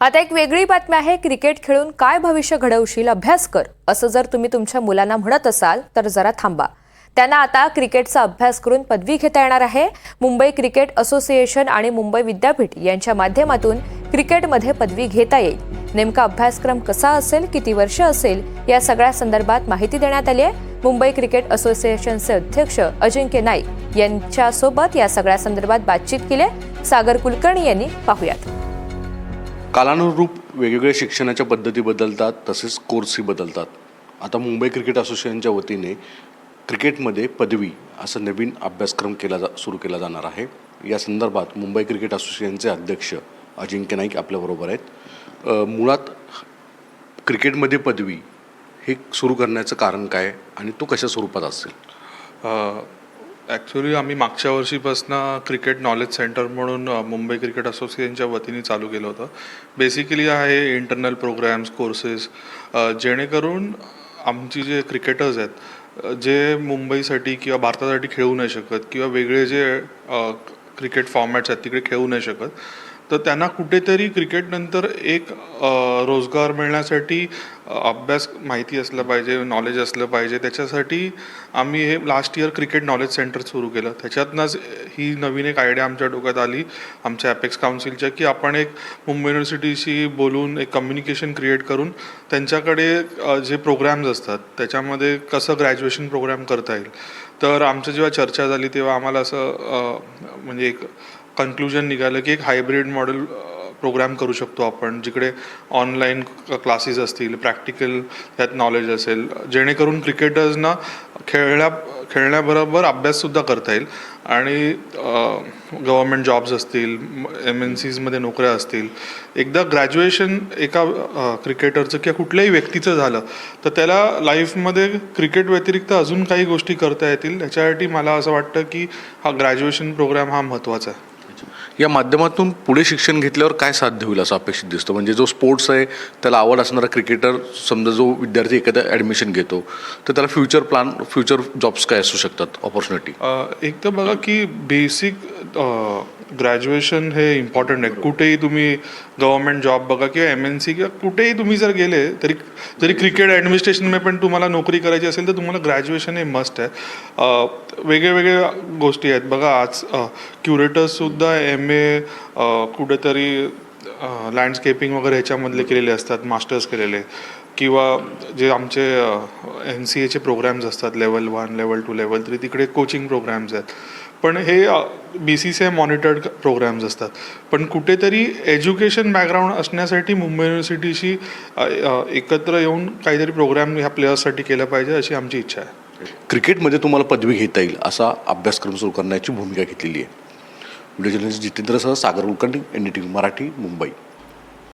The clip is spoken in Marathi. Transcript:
आता एक वेगळी बातमी आहे क्रिकेट खेळून काय भविष्य घडवशील? अभ्यास कर. असं जर तुम्ही तुमच्या मुलांना म्हणत असाल तर जरा थांबा. त्यांना आता क्रिकेटचा अभ्यास करून पदवी घेता येणार आहे. मुंबई क्रिकेट असोसिएशन आणि मुंबई विद्यापीठ यांच्या माध्यमातून क्रिकेटमध्ये पदवी घेता येईल. नेमका अभ्यासक्रम कसा असेल किती वर्ष असेल या सगळ्या संदर्भात माहिती देण्यात आली आहे. मुंबई क्रिकेट असोसिएशनचे अध्यक्ष अजिंक्य नाईक यांच्यासोबत या सगळ्या संदर्भात बातचीत केली सागर कुलकर्णी यांनी पाहुयात. कालानुरूप वेगवेगळ्या शिक्षणाच्या पद्धती बदलतात तसेच कोर्सही बदलतात. आता मुंबई क्रिकेट असोसिएशनच्या वतीने क्रिकेटमध्ये पदवी असा नवीन अभ्यासक्रम केला जा सुरू केला जाणार आहे. या संदर्भात मुंबई क्रिकेट असोसिएशनचे अध्यक्ष अजिंक्य नाईक आपल्याबरोबर आहेत. मुळात क्रिकेटमध्ये पदवी हे सुरू करण्याचं कारण काय आणि तो कशा स्वरूपात असेल? ॲक्च्युली आम्ही मागच्या वर्षीपासनं क्रिकेट नॉलेज सेंटर म्हणून मुंबई क्रिकेट असोसिएशनच्या वतीने चालू केलं होतं. बेसिकली आहे इंटरनल प्रोग्रॅम्स कोर्सेस जेणेकरून आमची जे क्रिकेटर्स आहेत जे मुंबईसाठी किंवा भारतासाठी खेळू नाही शकत किंवा वेगळे जे क्रिकेट फॉर्मॅट्स आहेत तिकडे खेळू नाही शकत. तर त्यांना कुठेतरी क्रिकेटनंतर एक रोजगार मिळण्यासाठी अभ्यास माहिती असलं पाहिजे नॉलेज असलं पाहिजे. त्याच्यासाठी आम्ही हे last year cricket knowledge centre सुरू केलं. त्याच्यातनंच ही नवीन एक आयडिया आमच्या डोक्यात आली आमच्या ॲपेक्स काउन्सिलच्या की आपण एक मुंबई युनिव्हर्सिटीशी बोलून एक कम्युनिकेशन क्रिएट करून त्यांच्याकडे जे प्रोग्रॅम्स असतात त्याच्यामध्ये कसं ग्रॅज्युएशन प्रोग्रॅम करता येईल. तर आमचं जेव्हा चर्चा झाली तेव्हा आम्हाला असं म्हणजे एक कन्क्लुजन निघालं की एक हायब्रिड मॉडेल प्रोग्राम करू शकतो आपण जिकडे ऑनलाईन क्लासेस असतील प्रॅक्टिकल त्यात नॉलेज असेल जेणेकरून क्रिकेटर्सना खेळल्या खेळण्याबरोबर अभ्याससुद्धा करता येईल. आणि गव्हर्मेंट जॉब्स असतील एम एन सीजमध्ये नोकऱ्या असतील. एकदा ग्रॅज्युएशन एका क्रिकेटरचं किंवा कुठल्याही व्यक्तीचं झालं तर त्याला लाईफमध्ये क्रिकेट व्यतिरिक्त अजून काही गोष्टी करता येतील त्याच्यासाठी मला असं वाटतं की हा ग्रॅज्युएशन प्रोग्राम हा महत्त्वाचा आहे. या माध्यमातून पुढे शिक्षण घेतल्यावर काय साध्य होईल असं अपेक्षित दिसतं? म्हणजे जो स्पोर्ट्स आहे त्याला आवड असणारा क्रिकेटर समजा जो विद्यार्थी एखादा ॲडमिशन घेतो तर त्याला फ्युचर प्लॅन फ्युचर जॉब्स काय असू शकतात ऑपॉर्च्युनिटी एक तर बघा की बेसिक ग्रॅज्युएशन हे इम्पॉर्टंट आहे. कुठेही तुम्ही गव्हर्मेंट जॉब बघा किंवा एम एन सी किंवा कुठेही तुम्ही जर गेले तरी जरी क्रिकेट ॲडमिनिस्ट्रेशनमध्ये पण तुम्हाला नोकरी करायची असेल तर तुम्हाला ग्रॅज्युएशन हे मस्ट आहे. वेगळ्या वेगळ्या गोष्टी आहेत. बघा आज क्युरेटर्ससुद्धा एम ए कुठेतरी लँडस्केपिंग वगैरे ह्याच्यामधले केलेले असतात मास्टर्स केलेले. किंवा जे आमचे एन सी एचे प्रोग्रॅम्स असतात level one level two level three तिकडे कोचिंग प्रोग्रॅम्स आहेत. पण हे B C C I monitored programs असतात. पण कुठेतरी एज्युकेशन बॅकग्राऊंड असण्यासाठी मुंबई युनिव्हर्सिटीशी एकत्र येऊन काहीतरी प्रोग्राम ह्या प्लेयर्ससाठी केलं पाहिजे अशी आमची इच्छा आहे. क्रिकेटमध्ये तुम्हाला पदवी घेता येईल असा अभ्यासक्रम सुरू करण्याची भूमिका घेतलेली आहे. Video journalist जितेंद्रसह Sagar Kulkarni N D T V Marathi Mumbai.